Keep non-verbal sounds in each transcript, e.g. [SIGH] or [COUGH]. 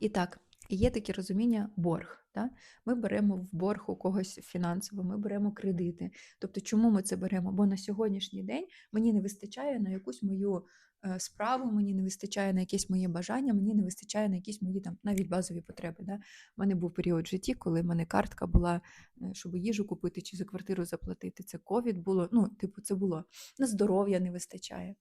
І так, є таке розуміння борг. Да? Ми беремо в борг у когось фінансово, ми беремо кредити. Тобто, чому ми це беремо? Бо на сьогоднішній день мені не вистачає на якусь мою е, справу, мені не вистачає на якесь моє бажання, мені не вистачає на якісь мої там навіть базові потреби. Да? У мене був період в житті, коли в мене картка була, е, щоб їжу купити чи за квартиру заплатити. Це ковід було. Ну, типу, це було на здоров'я не вистачає.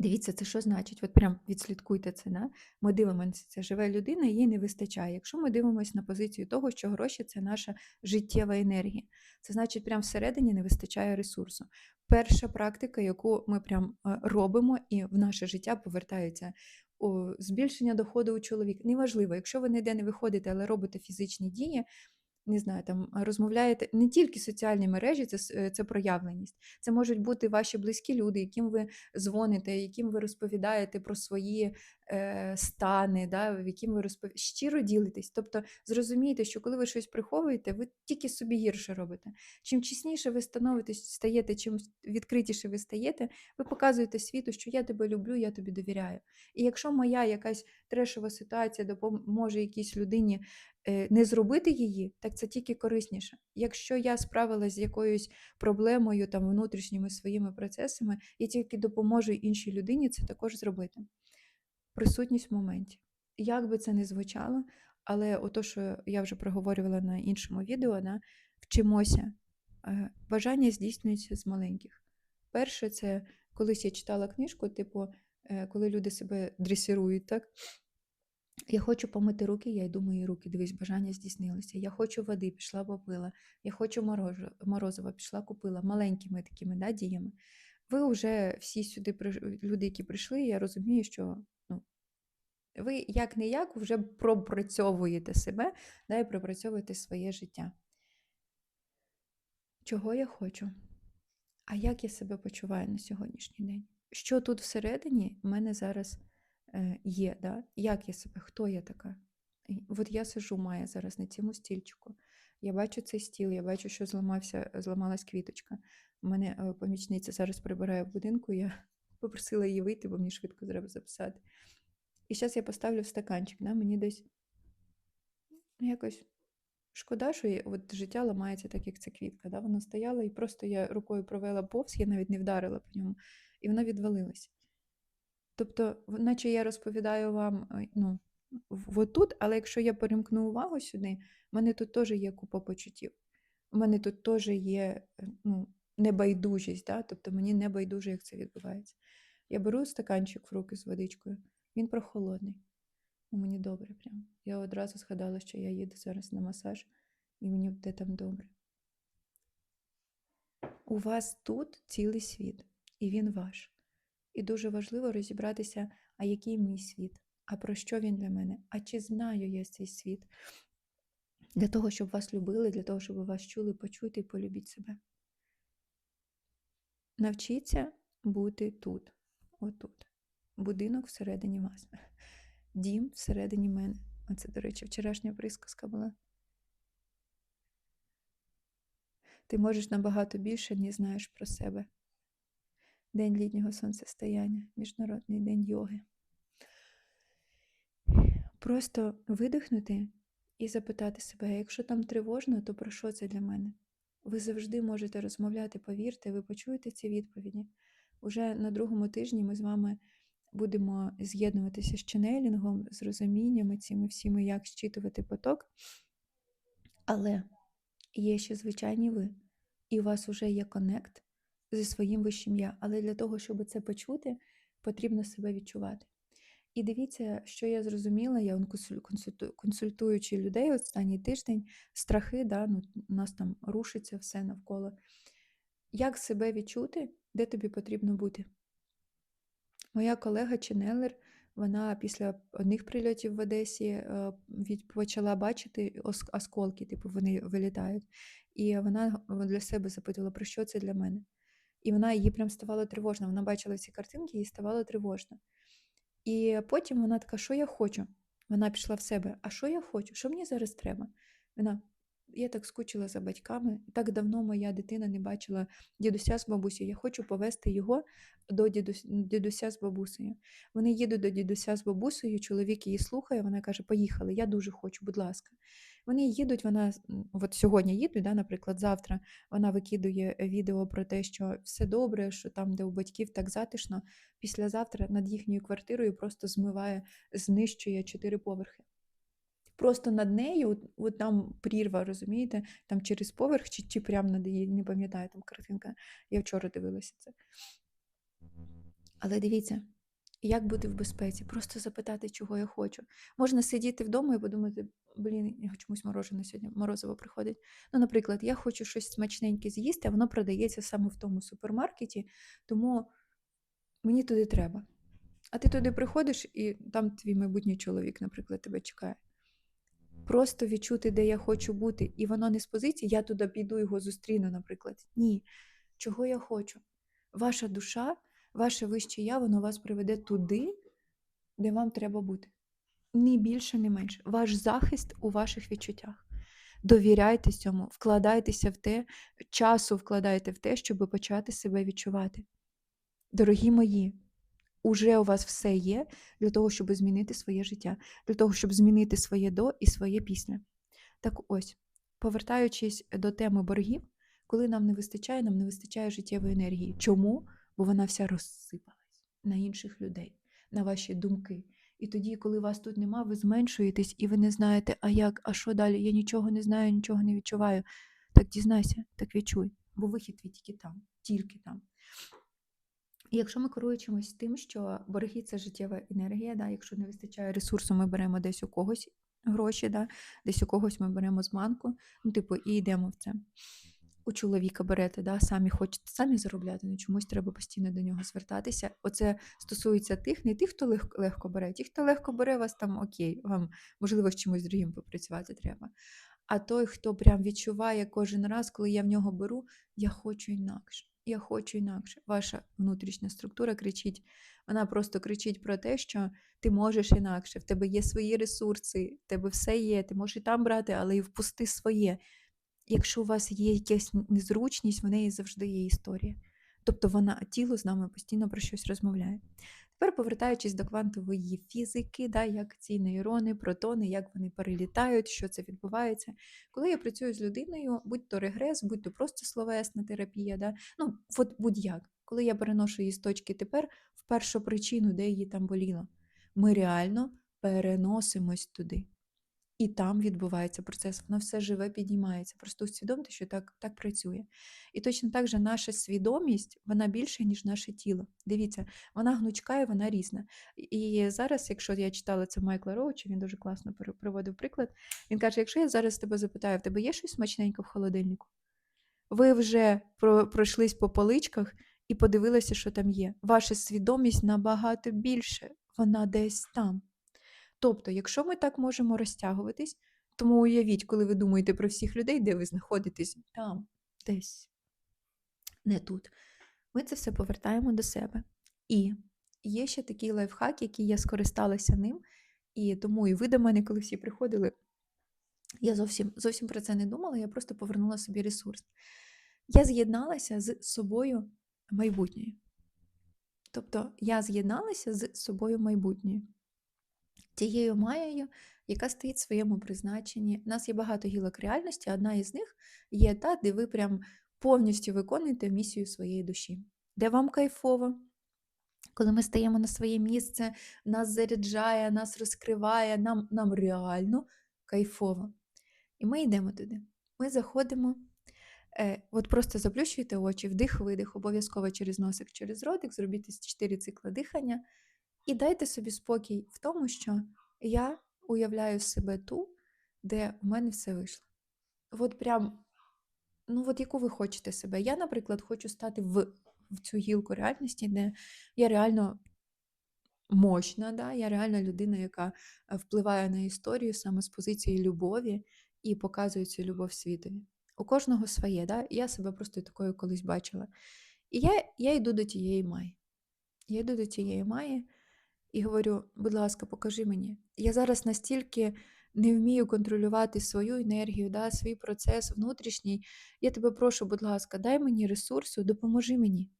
Дивіться, це що значить? От прям відслідкуйте це. Да? Ми дивимося, це живе людина, їй не вистачає. Якщо ми дивимося на позицію того, що гроші це наша життєва енергія, це значить, прям всередині не вистачає ресурсу. Перша практика, яку ми прям е, робимо, і в наше життя повертається збільшення доходу у чоловіка. Неважливо, якщо ви ніде не виходите, але робите фізичні дії. Не знаю, там розмовляєте не тільки соціальні мережі, це е, це проявленість. Це можуть бути ваші близькі люди, яким ви дзвоните, яким ви розповідаєте про свої стани, да, в яким ви розпов... щиро ділитесь. Тобто зрозумійте, що коли ви щось приховуєте, ви тільки собі гірше робите. Чим чесніше ви становитесь, стаєте, чим відкритіше ви стаєте, ви показуєте світу, що я тебе люблю, я тобі довіряю. І якщо моя якась трешова ситуація допоможе якійсь людині е, не зробити її, так це тільки корисніше. Якщо я справилась з якоюсь проблемою, там внутрішніми своїми процесами, і тільки допоможу іншій людині це також зробити. Присутність в моменті. Як би це не звучало, але ото, що я вже проговорювала на іншому відео, да, вчимося. Е, Бажання здійснюється з маленьких. Перше, це колись я читала книжку, типу, е, коли люди себе дресирують, так? Я хочу помити руки, я йду мої руки. Дивись, бажання здійснилося. Я хочу води, пішла попила. Я хочу морозива, пішла купила. Маленькими такими да, діями. Ви вже всі сюди люди, які прийшли, я розумію, що ну, ви як не як вже пропрацьовуєте себе да, і пропрацьовуєте своє життя. Чого я хочу? А як я себе почуваю на сьогоднішній день? Що тут всередині в мене зараз е, є? Да? Як я себе, хто я така? От я сижу, Майя, зараз на цьому стільчику. Я бачу цей стіл, я бачу, що зламався, зламалась квіточка. Мене е, помічниця зараз прибирає в будинку, я [LAUGHS] попросила її вийти, бо мені швидко треба записати. І зараз я поставлю в стаканчик, да? мені десь ну, якось Шкода, що є- от життя ламається так, як ця квітка. Да? Вона стояла і просто я рукою провела повз, я навіть не вдарила по ньому, і вона відвалилась. Тобто, наче я розповідаю вам е, ну, отут, але якщо я перемкну увагу сюди, в мене тут теж є купа почуттів. У мене тут теж є е, ну, небайдужість, да? тобто мені не байдуже, як це відбувається. Я беру стаканчик в руки з водичкою, він прохолодний. Ну, мені добре прям. Я одразу згадала, що я їду зараз на масаж, і мені буде там добре. У вас тут цілий світ, і він ваш. І дуже важливо розібратися, а який мій світ, а про що він для мене, а чи знаю я цей світ. Для того, щоб вас любили, для того, щоб вас чули, почути і полюбіть себе. Навчіться бути тут, отут. Будинок всередині вас. Дім всередині мене. Оце, до речі, вчорашня присказка була. Ти можеш набагато більше, ніж знаєш про себе. День літнього сонцестояння, Міжнародний день йоги. Просто видихнути і запитати себе, якщо там тривожно, то про що це для мене? Ви завжди можете розмовляти, повірте, ви почуєте ці відповіді. Уже на другому тижні ми з вами будемо з'єднуватися з ченелінгом, з розуміннями цими всіми, як щитувати поток. Але є ще звичайні ви, і у вас вже є конект зі своїм вищим я. Але для того, щоб це почути, потрібно себе відчувати. І дивіться, що я зрозуміла, я он консуль- консульту- консультуючи людей останній тиждень, страхи, да, ну, у нас там рушиться все навколо. Як себе відчути, де тобі потрібно бути? Моя колега Ченелер, вона після одних прильотів в Одесі е, почала бачити ос- осколки, типу вони вилітають. І вона для себе запитувала, про що це для мене. І вона їй прям ставало тривожно. Вона бачила ці картинки, їй ставало тривожно. І потім вона така, що я хочу? Вона пішла в себе. А що я хочу? Що мені зараз треба? Вона, я так скучила за батьками. Так давно моя дитина не бачила дідуся з бабусею. Я хочу повести його до дідуся з бабусею. Вони їдуть до дідуся з бабусею, чоловік її слухає, вона каже: Поїхали, я дуже хочу, будь ласка. Вони їдуть, вона от сьогодні їдуть, да, наприклад, завтра вона викидує відео про те, що все добре, що там, де у батьків так затишно, післязавтра над їхньою квартирою просто змиває, знищує чотири поверхи. Просто над нею, от там прірва, розумієте, там через поверх, чи, чи прямо над її, не пам'ятаю, там картинка. Я вчора дивилася це. Але дивіться, як бути в безпеці? Просто запитати, чого я хочу. Можна сидіти вдома і подумати, блін, я чомусь морожене сьогодні, морозиво приходить. Ну, наприклад, я хочу щось смачненьке з'їсти, а воно продається саме в тому супермаркеті, тому мені туди треба. А ти туди приходиш, і там твій майбутній чоловік, наприклад, тебе чекає. Просто відчути, де я хочу бути, і воно не з позиції, я туди піду його зустріну, наприклад. Ні. Чого я хочу? Ваша душа, ваше вище я, воно вас приведе туди, де вам треба бути. Ні більше, ні менше. Ваш захист у ваших відчуттях. Довіряйте цьому, вкладайтеся в те, часу вкладайте в те, щоб почати себе відчувати. Дорогі мої, уже у вас все є для того, щоб змінити своє життя, для того, щоб змінити своє до і своє після. Так ось, повертаючись до теми боргів, коли нам не вистачає, нам не вистачає життєвої енергії. Чому? Бо вона вся розсипалась на інших людей, на ваші думки. І тоді, коли вас тут нема, ви зменшуєтесь і ви не знаєте, а як, а що далі? Я нічого не знаю, нічого не відчуваю. Так дізнайся, так відчуй, бо вихід твій тільки там, тільки там. І якщо ми керуємось тим, що борги це життєва енергія, да, якщо не вистачає ресурсу, ми беремо десь у когось гроші, да, десь у когось ми беремо з банку, ну, типу, і йдемо в це. У чоловіка берете, да, самі хочете самі заробляти, ну чомусь треба постійно до нього звертатися. Оце стосується тих, не тих, хто легко, легко бере, ті, хто легко бере, вас там окей, вам можливо з чимось другим попрацювати треба. А той, хто прям відчуває кожен раз, коли я в нього беру, я хочу інакше. Я хочу інакше. Ваша внутрішня структура кричить. Вона просто кричить про те, що ти можеш інакше, в тебе є свої ресурси, в тебе все є, ти можеш і там брати, але і впусти своє. Якщо у вас є якась незручність, в неї завжди є історія. Тобто вона тіло з нами постійно про щось розмовляє. Тепер, повертаючись до квантової фізики, да, як ці нейрони, протони, як вони перелітають, що це відбувається. Коли я працюю з людиною, будь то регрес, будь то просто словесна терапія, да, ну от будь-як, коли я переношу її з точки тепер в першу причину, де її там боліло, ми реально переносимось туди. І там відбувається процес, воно все живе, піднімається. Просто усвідомте, що так, так працює. І точно так же наша свідомість, вона більша, ніж наше тіло. Дивіться, вона гнучка і вона різна. І зараз, якщо я читала це Майкла Роуча, він дуже класно приводив приклад. Він каже: якщо я зараз тебе запитаю, в тебе є щось смачненьке в холодильнику? Ви вже про- пройшлись по поличках і подивилися, що там є. Ваша свідомість набагато більше, вона десь там. Тобто, якщо ми так можемо розтягуватись, тому уявіть, коли ви думаєте про всіх людей, де ви знаходитесь, там, десь, не тут. Ми це все повертаємо до себе. І є ще такий лайфхак, який я скористалася ним, і тому і ви до мене, коли всі приходили, я зовсім, зовсім про це не думала, я просто повернула собі ресурс. Я з'єдналася з собою майбутньою. Тобто я з'єдналася з собою майбутньою тією маєю, яка стоїть в своєму призначенні. У нас є багато гілок реальності, одна із них є та, де ви прям повністю виконуєте місію своєї душі, де вам кайфово. Коли ми стаємо на своє місце, нас заряджає, нас розкриває, нам, нам реально кайфово. І ми йдемо туди. Ми заходимо, е, от просто заплющуйте очі, вдих, видих, обов'язково через носик, через ротик, зробіть 4 цикли дихання. І дайте собі спокій в тому, що я уявляю себе ту, де в мене все вийшло. От прям, ну от яку ви хочете себе. Я, наприклад, хочу стати в, в цю гілку реальності, де я реально мощна, да? я реально людина, яка е, впливає на історію саме з позиції любові і показує цю любов світові. У кожного своє, да? я себе просто такою колись бачила. І я, я йду до тієї маї. Я йду до тієї маї і говорю: будь ласка, покажи мені. Я зараз настільки не вмію контролювати свою енергію, да, свій процес внутрішній. Я тебе прошу, будь ласка, дай мені ресурсу, допоможи мені.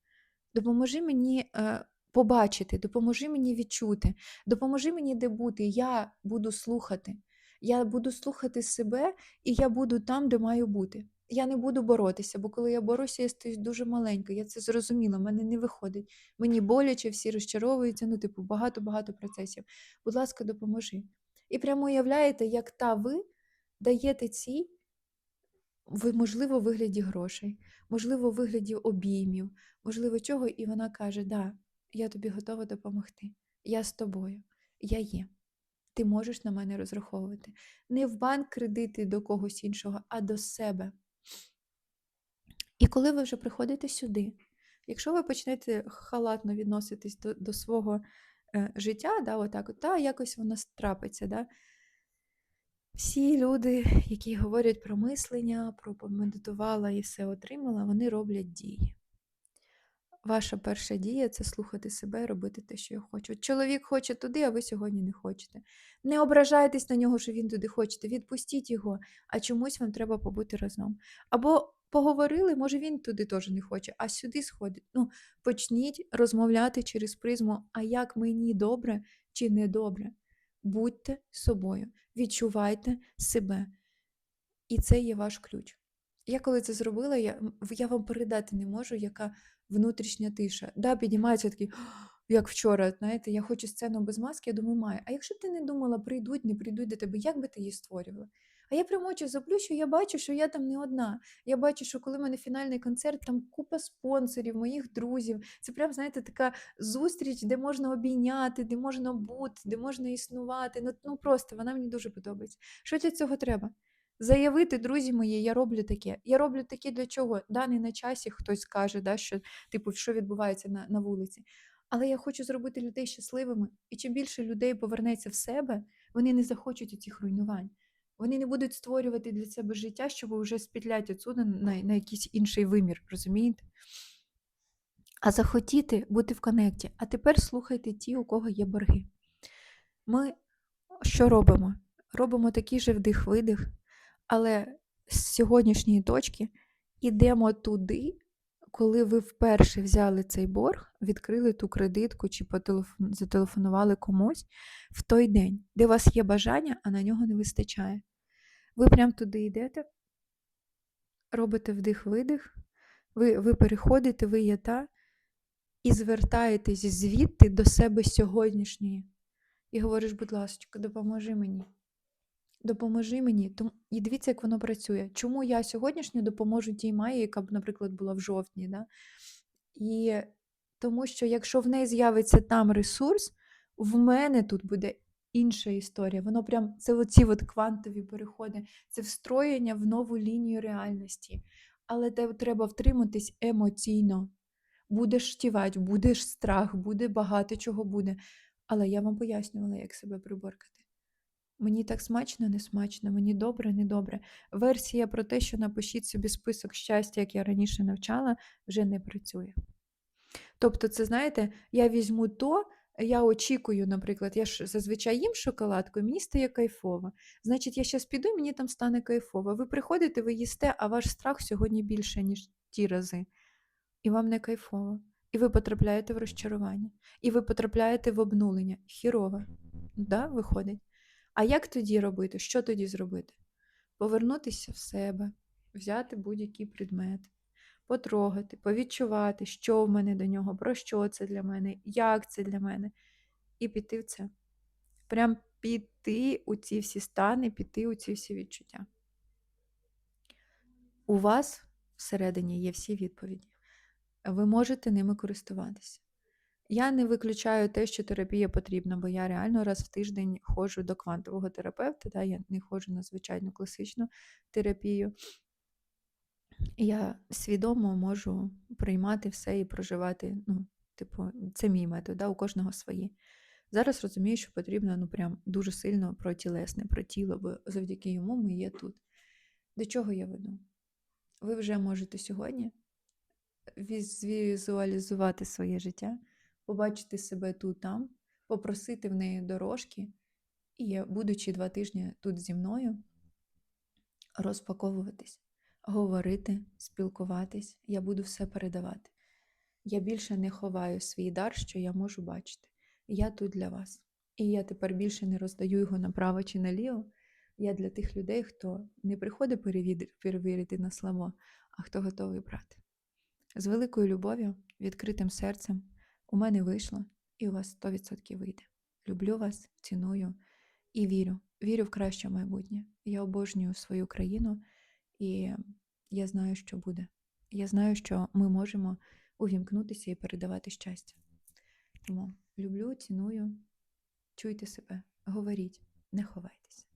Допоможи мені е, побачити, допоможи мені відчути, допоможи мені де бути. Я буду слухати. Я буду слухати себе, і я буду там, де маю бути. Я не буду боротися, бо коли я борюся, я стаю дуже маленька. Я це зрозуміла, в мене не виходить. Мені боляче, всі розчаровуються, ну, типу, багато-багато процесів. Будь ласка, допоможи. І прямо уявляєте, як та ви даєте цій, ви, можливо, у вигляді грошей, можливо, у вигляді обіймів, можливо, чого, і вона каже: Да, я тобі готова допомогти. Я з тобою, я є. Ти можеш на мене розраховувати. Не в банк кредити до когось іншого, а до себе. І коли ви вже приходите сюди, якщо ви почнете халатно відноситись до, до свого е, життя, да, отак, от, та якось воно трапиться. Да? Всі люди, які говорять про мислення, про помедитувала і все отримала, вони роблять дії. Ваша перша дія це слухати себе, робити те, що я хочу. Чоловік хоче туди, а ви сьогодні не хочете. Не ображайтесь на нього, що він туди хоче. Відпустіть його, а чомусь вам треба побути разом. Або поговорили, може він туди теж не хоче, а сюди сходить. Ну, почніть розмовляти через призму, а як мені добре чи не добре. Будьте собою, відчувайте себе. І це є ваш ключ. Я коли це зробила, я, я вам передати не можу, яка внутрішня тиша. Да, піднімається такий, [GASPS] як вчора, знаєте, я хочу сцену без маски, я думаю, маю. А якщо б ти не думала, прийдуть, не прийдуть до тебе, як би ти її створювала? А я прямо очі заплющу, я бачу, що я там не одна. Я бачу, що коли в мене фінальний концерт, там купа спонсорів, моїх друзів. Це прям, знаєте, така зустріч, де можна обійняти, де можна бути, де можна існувати. Ну, ну просто вона мені дуже подобається. Що для цього треба? Заявити, друзі мої, я роблю таке. Я роблю таке для чого? Да, не на часі хтось каже, да, що типу, що відбувається на, на вулиці. Але я хочу зробити людей щасливими. І чим більше людей повернеться в себе, вони не захочуть цих руйнувань. Вони не будуть створювати для себе життя, щоб вже спітлять отсюди на, на якийсь інший вимір, розумієте? А захотіти бути в коннекті. А тепер слухайте ті, у кого є борги. Ми що робимо? Робимо такий же вдих-видих, але з сьогоднішньої точки йдемо туди, коли ви вперше взяли цей борг, відкрили ту кредитку чи зателефонували комусь в той день, де у вас є бажання, а на нього не вистачає. Ви прям туди йдете, робите вдих-видих, ви, ви переходите, ви є та, і звертаєтесь звідти до себе сьогоднішньої. І говориш, будь ласка, допоможи мені. Допоможи мені. І дивіться, як воно працює. Чому я сьогоднішньо допоможу тій Майї, яка б, наприклад, була в жовтні. Да? І тому що якщо в неї з'явиться там ресурс, в мене тут буде інша історія. Воно прям це оці от квантові переходи, це встроєння в нову лінію реальності. Але те треба втриматись емоційно. Будеш штівати, будеш страх, буде багато чого буде. Але я вам пояснювала, як себе приборкати. Мені так смачно, не смачно, мені добре, не добре. Версія про те, що напишіть собі список щастя, як я раніше навчала, вже не працює. Тобто, це знаєте, я візьму то, я очікую, наприклад, я ж зазвичай їм шоколадку, і мені стає кайфово. Значить, я зараз піду, і мені там стане кайфово. Ви приходите, ви їсте, а ваш страх сьогодні більше, ніж ті рази. І вам не кайфово. І ви потрапляєте в розчарування. І ви потрапляєте в обнулення. Хірово. Да, виходить. А як тоді робити? Що тоді зробити? Повернутися в себе, взяти будь-який предмет, потрогати, повідчувати, що в мене до нього, про що це для мене, як це для мене, і піти в це. Прям піти у ці всі стани, піти у ці всі відчуття. У вас всередині є всі відповіді. Ви можете ними користуватися. Я не виключаю те, що терапія потрібна, бо я реально раз в тиждень ходжу до квантового терапевта, да, я не ходжу на звичайну класичну терапію. Я свідомо можу приймати все і проживати. Ну, типу, це мій метод, да, у кожного свої. Зараз розумію, що потрібно ну, прям дуже сильно про тілесне, про тіло, бо завдяки йому ми є тут. До чого я веду? Ви вже можете сьогодні візуалізувати своє життя, побачити себе тут там, попросити в неї дорожки І будучи два тижні тут зі мною, розпаковуватись, говорити, спілкуватись, я буду все передавати. Я більше не ховаю свій дар, що я можу бачити. Я тут для вас. І я тепер більше не роздаю його направо чи наліво. Я для тих людей, хто не приходить перевір- перевірити на слово, а хто готовий брати. З великою любов'ю, відкритим серцем у мене вийшло, і у вас 100% вийде. Люблю вас, ціную і вірю. Вірю в краще майбутнє. Я обожнюю свою країну, і я знаю, що буде. Я знаю, що ми можемо увімкнутися і передавати щастя. Тому люблю, ціную, чуйте себе, говоріть, не ховайтеся.